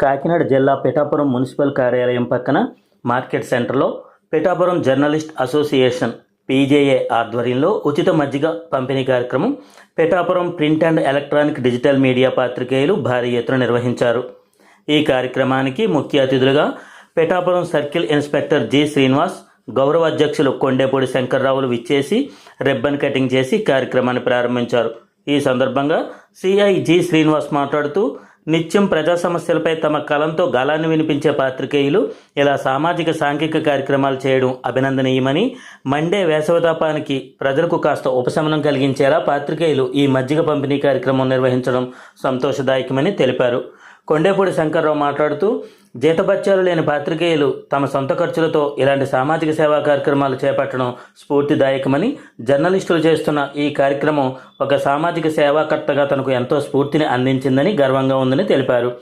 కాకినాడ జిల్లా పిఠాపురం మున్సిపల్ కార్యాలయం పక్కన మార్కెట్ సెంటర్లో పిఠాపురం జర్నలిస్ట్ అసోసియేషన్ పీజేఏ ఆధ్వర్యంలో ఉచిత మజ్జిగ పంపిణీ కార్యక్రమం Pithapuram print and electronic digital media పాత్రికేయులు భారీ ఎత్తున నిర్వహించారు. ఈ కార్యక్రమానికి ముఖ్య అతిథులుగా Pithapuram circle inspector G Srinivas గౌరవ అధ్యక్షులు కొండేపూడి శంకర్రావులు విచ్చేసి రిబ్బన్ కటింగ్ చేసి కార్యక్రమాన్ని ప్రారంభించారు. ఈ సందర్భంగా సిఐ జి శ్రీనివాస్ మాట్లాడుతూ నిత్యం ప్రజా సమస్యలపై తమ కలంతో గలాన్ని వినిపించే పాత్రికేయులు ఇలా సామాజిక సాంఘిక కార్యక్రమాలు చేయడం అభినందనీయమని మండే వేసవతాపానికి ప్రజలకు కాస్త ఉపశమనం కలిగించేలా పాత్రికేయులు ఈ మజ్జిగ పంపిణీ కార్యక్రమం నిర్వహించడం సంతోషదాయకమని తెలిపారు. కొండేపూడి శంకర్రావు మాట్లాడుతూ జీతభత్యాలు లేని పాత్రికేయులు తమ సొంత ఖర్చులతో ఇలాంటి సామాజిక సేవా కార్యక్రమాలు చేపట్టడం స్ఫూర్తిదాయకమని జర్నలిస్టులు చేస్తున్న ఈ కార్యక్రమం ఒక సామాజిక సేవాకర్తగా తనకు ఎంతో స్ఫూర్తిని అందించిందని గర్వంగా ఉందని తెలిపారు.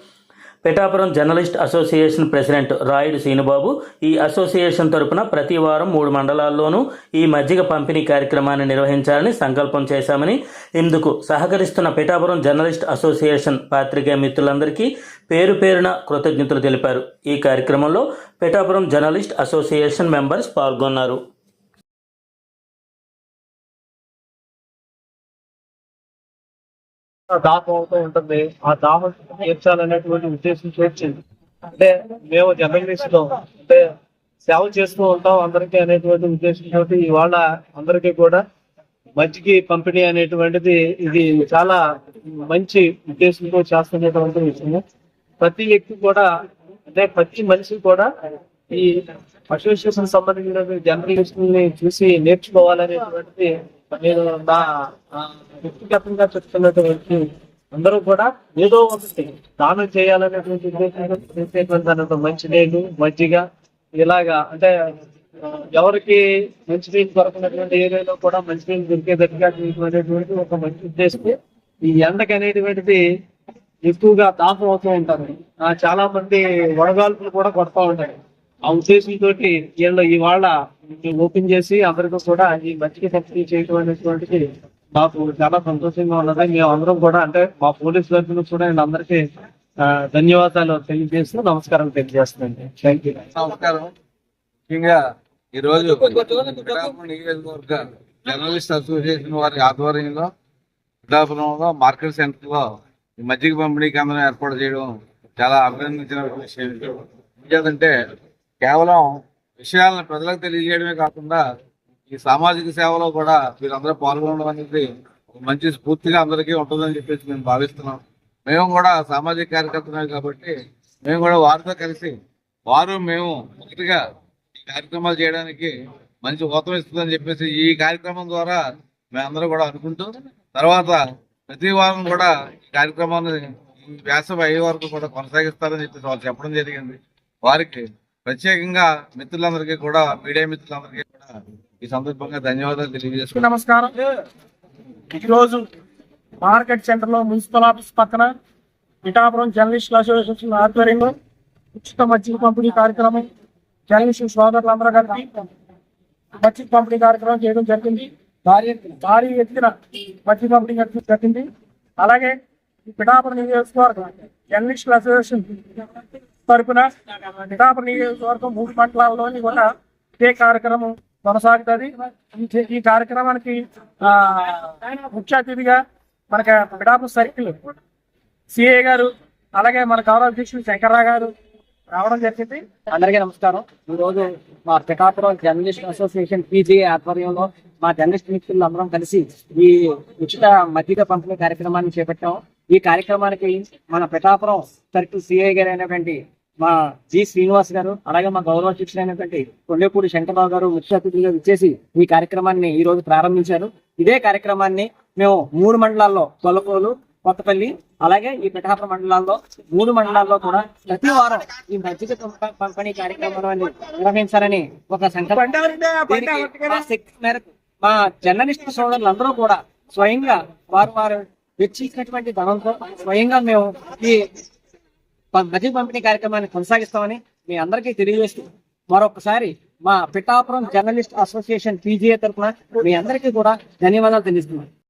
Pithapuram journalist association president Rayudu Seenubabu ఈ అసోసియేషన్ తరపున ప్రతి వారం మూడు మండలాల్లోనూ ఈ మజ్జిగ పంపిణీ కార్యక్రమాన్ని నిర్వహించాలని సంకల్పం చేశామని ఇందుకు సహకరిస్తున్న పిఠాపురం జర్నలిస్ట్ అసోసియేషన్ పాత్రికేయ మిత్రులందరికీ పేరు పేరున కృతజ్ఞతలు తెలిపారు. ఈ కార్యక్రమంలో పిఠాపురం జర్నలిస్ట్ అసోసియేషన్ మెంబర్స్ పాల్గొన్నారు. దాహం అవుతూ ఉంటుంది. ఆ దాహం తీర్చాలనేటువంటి ఉద్దేశం చేర్చింది. అంటే మేము జర్నలిస్ట్ అంటే సేవ చేస్తూ ఉంటాం అందరికీ అనేటువంటి ఉద్దేశంతో ఇవాళ అందరికీ కూడా మజ్జిగ పంపిణీ అనేటువంటిది ఇది చాలా మంచి ఉద్దేశంతో చేస్తున్నటువంటి విషయం ప్రతి వ్యక్తి కూడా అంటే ప్రతి మనిషి కూడా ఈ అసోసియేషన్ సంబంధించిన జర్నలిస్ట్ని చూసి నేర్చుకోవాలనేటువంటిది నేను నా వ్యక్తిగతంగా చెప్తున్నటువంటి అందరూ కూడా ఏదో ఒకటి దానం చేయాలనేటువంటి ఉద్దేశంతో మంచి దాంట్లో మజ్జిగ ఇలాగా అంటే ఎవరికి మంచి నీళ్ళు దొరకనటువంటి ఏరియాలో కూడా మంచి నీళ్ళు దొరికేదట్టుగా అనేటువంటి ఒక మంచి ఉద్దేశం ఈ ఎండకి అనేటువంటిది ఎక్కువగా దాహం అవుతూ ఉంటారు చాలా మంది వడగాల్పులు కూడా కొడతా ఉంటాయి ఆ ఉద్దేశంతో వీళ్ళు ఇవాళ ఓపెన్ చేసి అందరికీ కూడా ఈ మంచికి పంపిణీ చేయడం అనేటువంటిది మాకు చాలా సంతోషంగా ఉన్నది. మేము అందరం కూడా అంటే మా పోలీస్ తరఫున కూడా నేను అందరికీ ధన్యవాదాలు తెలియజేస్తూ నమస్కారం తెలియజేస్తున్నాను. థ్యాంక్ యూ నమస్కారం. ముఖ్యంగా ఈ రోజు నియోజకవర్గ జర్నలిస్ట్ అసోసియేషన్ వారి ఆధ్వర్యంలో పిఠాపురంలో మార్కెట్ సెంటర్లో ఈ మజ్జిగ పంపిణీ కేంద్రం ఏర్పాటు చేయడం చాలా అభినందించిన విషయం. ఎందుకంటే కేవలం విషయాలను ప్రజలకు తెలియజేయడమే కాకుండా ఈ సామాజిక సేవలో కూడా వీరందరూ పాల్గొనడం అనేది మంచి స్ఫూర్తిగా అందరికీ ఉంటుందని చెప్పేసి మేము భావిస్తున్నాం. మేము కూడా సామాజిక కార్యకర్తమే కాబట్టి మేము కూడా వారితో కలిసి వారు మేము ఒకటిగా ఈ కార్యక్రమాలు చేయడానికి మంచి ఊతం ఇస్తుందని చెప్పేసి ఈ కార్యక్రమం ద్వారా మేమందరూ కూడా అనుకుంటూ తర్వాత ప్రతి వారం కూడా ఈ కార్యక్రమాన్ని వ్యాసం అయ్యే వరకు కూడా కొనసాగిస్తారని చెప్పేసి వాళ్ళు చెప్పడం జరిగింది. వారికి ప్రత్యేకంగా మిత్రులందరికీ కూడా మీడియా మిత్రులందరికీ కూడా ఈ సందర్భంగా ధన్యవాదాలు తెలియజేసుకుంటున్నాను. నమస్కారం. ఈరోజు మార్కెట్ సెంటర్లో మున్సిపల్ ఆఫీస్ పక్కన పిఠాపురం జర్నలిస్టుల అసోసియేషన్ ఆధ్వర్యంలో ఉచిత మజ్జిగ పంపిణీ కార్యక్రమం జర్నలిస్టు సోదరులందరూ కలిపి మజ్జిగ పంపిణీ కార్యక్రమం చేయడం జరిగింది. భారీ భారీ ఎత్తున మజ్జిగ పంపిణీ జరిగింది. అలాగే పిఠాపురం నియోజకవర్గం జర్నలిస్టుల అసోసియేషన్ తరపున పిఠాపురం నియోజకవర్గం మూడు మండలాల్లోని కూడా ఇదే కార్యక్రమం కొనసాగుతుంది. ఈ- కార్యక్రమానికి ముఖ్య అతిథిగా మనకి పిఠాపురం సర్కిల్ సిఏ గారు అలాగే మన గౌరవ శంకర్రావు గారు రావడం జరిగింది. అందరికీ నమస్కారం. ఈ రోజు మా పిఠాపురం జర్నలిస్ట్ అసోసియేషన్ పీజీ ఆధ్వర్యంలో మా జర్నలిస్ట్ మిత్రులు అందరం కలిసి ఈ ఉచిత మజ్జిగ పంపిణీ కార్యక్రమాన్ని చేపట్టాం. ఈ కార్యక్రమానికి మన పిఠాపురం సర్కిల్ సిఐ గారు అయినటువంటి మా జి శ్రీనివాస్ గారు అలాగే మా గౌరవ అధ్యక్షులు అయినటువంటి కొండేపూడి శంకర్రావు గారు ముఖ్య అతిథిగా ఇచ్చేసి ఈ కార్యక్రమాన్ని ఈ రోజు ప్రారంభించారు. ఇదే కార్యక్రమాన్ని మేము మూడు మండలాల్లో తొలపూలు కొత్తపల్లి అలాగే ఈ పిఠాపురం మండలాల్లో మూడు మండలాల్లో కూడా ప్రతి వారం ఈ మజ్జిగ పంప- పంపిణీ కార్యక్రమాన్ని నిర్వహించాలని ఒక సంకల్పం. శక్తి మేరకు మా జర్నలిస్ట్ సోదరులందరూ కూడా స్వయంగా వారు వారు వెచ్చించినటువంటి ధనంతో స్వయంగా మేము ఈ ప- పంపిణీ కార్యక్రమాన్ని కొనసాగిస్తామని మీ అందరికీ తెలియజేస్తూ మరొకసారి మా పిఠాపురం జర్నలిస్ట్ అసోసియేషన్ పీజీఏ తరఫున మీ అందరికీ కూడా ధన్యవాదాలు తెలియజేస్తున్నాను.